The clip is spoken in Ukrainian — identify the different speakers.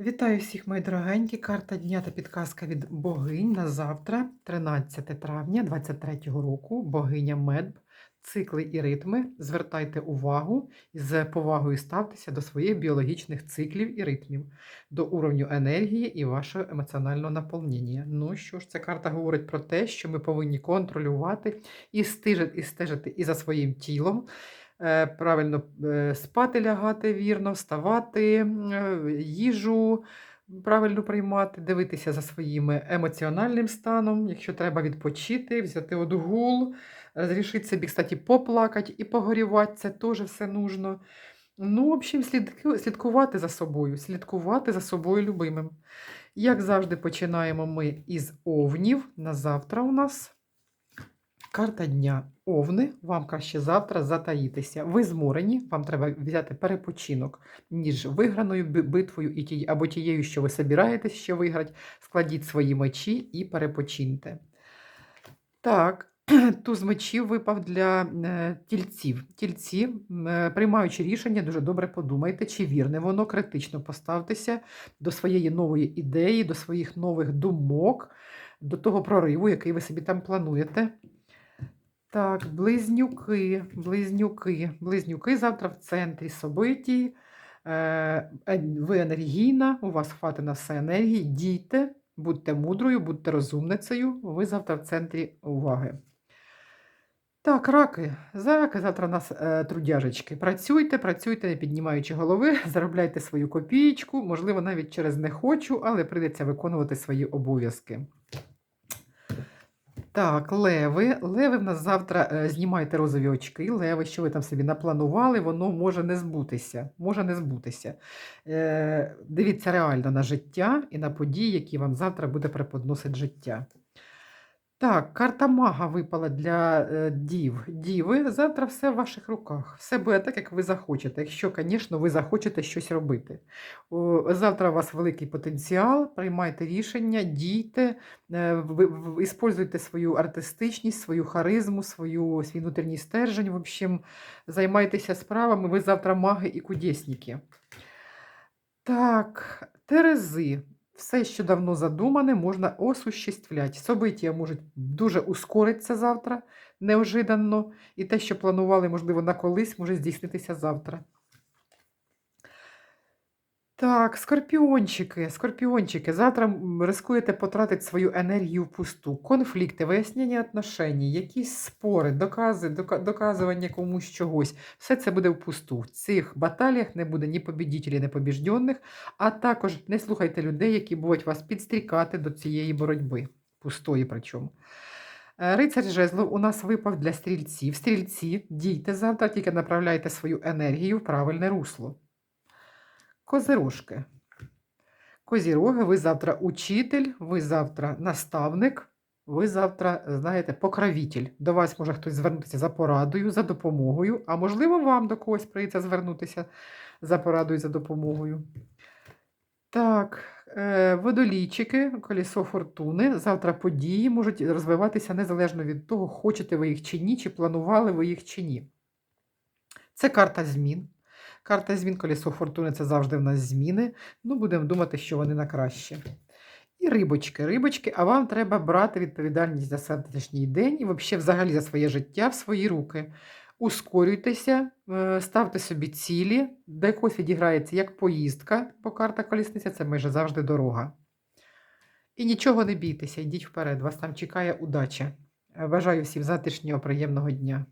Speaker 1: Вітаю всіх, мої дорогенькі. Карта дня та підказка від богинь на завтра, 13 травня 23 року. Богиня Медб, цикли і ритми. Звертайте увагу і з повагою ставтеся до своїх біологічних циклів і ритмів, до уровню енергії і вашого емоціонального наповнення. Ну що ж, ця карта говорить про те, що ми повинні контролювати і стежити, і стежити і за своїм тілом. Е, правильно е, спати лягати вірно, вставати, е, їжу правильно приймати, дивитися за своїм емоціональним станом, якщо треба відпочити, взяти отгул, розрішити собі, кстати, поплакати і погорювати, це теж все нужно. Ну, в общем, слідкувати за собою, слідкувати за собою любимим. Як завжди, починаємо ми із овнів. На завтра у нас Карта дня Овни, вам краще завтра затаїтися. Ви зморені, вам треба взяти перепочинок між виграною битвою і тією, або тією, що ви собираєтесь ще виграти. Складіть свої мечі і перепочиньте. Так, туз мечів випав для е, тільців. Тільці, е, приймаючи рішення, дуже добре подумайте, чи вірне воно, критично поставтеся до своєї нової ідеї, до своїх нових думок, до того прориву, який ви собі там плануєте. Так, близнюки, близнюки, близнюки завтра в центрі собитій. Е, е, ви енергійна, у вас хватить на все енергії. Дійте, будьте мудрою, будьте розумницею. Ви завтра в центрі уваги. Так, раки. За раки завтра у нас е, трудяжечки. Працюйте, працюйте, не піднімаючи голови, заробляйте свою копієчку, можливо, навіть через не хочу, але прийдеться виконувати свої обов'язки. Так, леви. Леви в нас завтра е, знімайте розові очки. Леви, що ви там собі напланували, воно може не збутися. Може не збутися. Е, дивіться реально на життя і на події, які вам завтра буде преподносити життя. Так, карта мага випала для е, дів. Діви, завтра все в ваших руках. Все буде так, як ви захочете. Якщо, звісно, ви захочете щось робити. О, завтра у вас великий потенціал, приймайте рішення, дійте, е, ви, свою артистичність, свою харизму, свою, свій внутрішній стержень. В общем, займайтеся справами. Ви завтра маги і кудесники. Так, Терези. Все, що давно задумане, можна осуществлять. Собиття можуть дуже ускоритися завтра, неожиданно, і те, що планували, можливо, на колись, може здійснитися завтра. Так, скорпіончики, скорпіончики, завтра рискуєте потратити свою енергію впусту. Конфлікти, вияснення отношень, якісь спори, докази, доказування комусь чогось. Все це буде впусту. В цих баталіях не буде ні побідітелів, ні побіжденних, а також не слухайте людей, які будуть вас підстрікати до цієї боротьби. Пустої причому. Е, Рицар жезлов у нас випав для стрільців. Стрільці, дійте завтра, тільки направляйте свою енергію в правильне русло. Козирожки. Козіроги, ви завтра учитель, ви завтра наставник, ви завтра, знаєте, покровитель. До вас може хтось звернутися за порадою, за допомогою, а можливо, вам до когось прийдеться звернутися за порадою, за допомогою. Так, е, водолійчики, колесо фортуни. Завтра події можуть розвиватися незалежно від того, хочете ви їх чи ні, чи планували ви їх чи ні. Це карта змін. Карта змін, колесо фортуни це завжди в нас зміни. Ну, будемо думати, що вони на краще. І рибочки, рибочки, а вам треба брати відповідальність за завтрашній день і взагалі, взагалі за своє життя в свої руки. Ускорюйтеся, е, ставте собі цілі, до якогось відіграється як поїздка, бо карта колісниця це майже завжди дорога. І нічого не бійтеся, йдіть вперед, вас там чекає удача. Е, Бажаю всім затишнього, приємного дня.